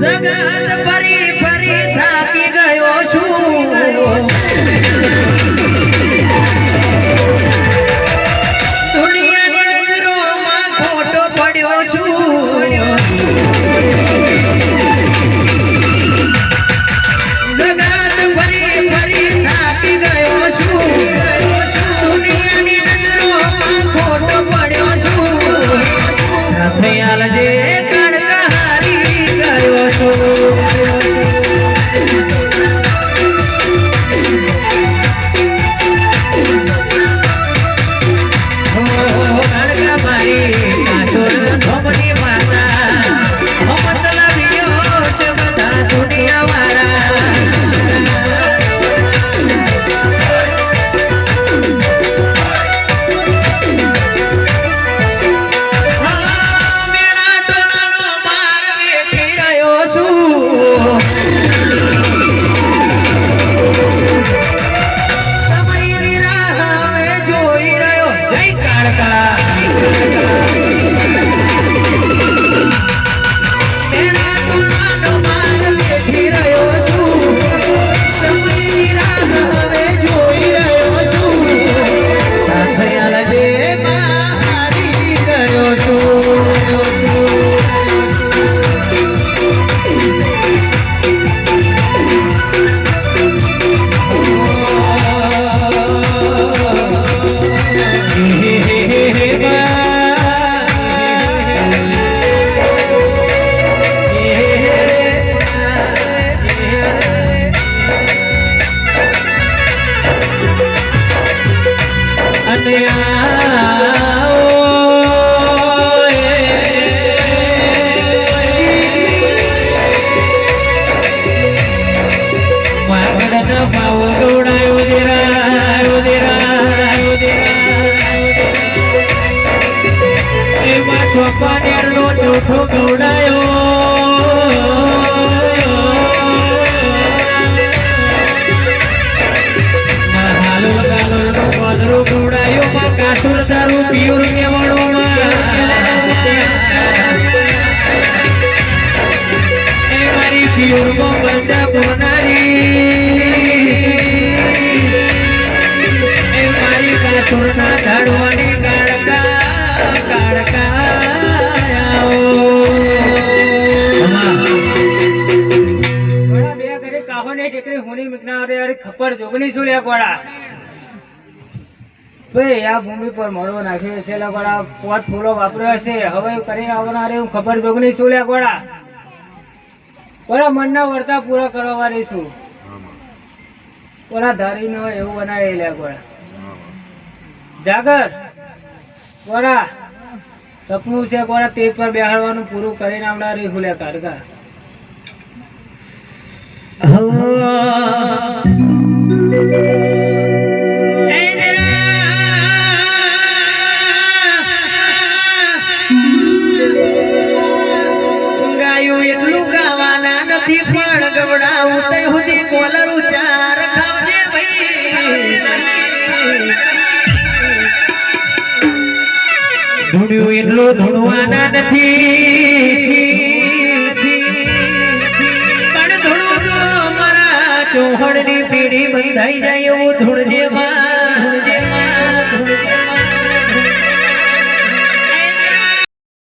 Zaga. ચોપાનેરનો ચોથો ગૌડાયો ખપર જોગની શું લે ગોળા ભાઈ આ ભૂમિ હવે કરી આવનારે હું ખબર જોગની શું લે ગોળા ગોળા મનના વર્તા પૂરા કરવા વાળી છું ધારી ધારીનો એવું બનાવી લે ગોળા જાગર ગોળા સપનું છે ગોળા તેજ પર બેહાડવાનું પૂરું કરીને આવનારી હુલે કારગા. ગાયું એટલું ધૂણવાના નથી. પણ ધૂણું તો મારા ચોહડની પીડી બંધાઈ જાય એવું ધૂણમાં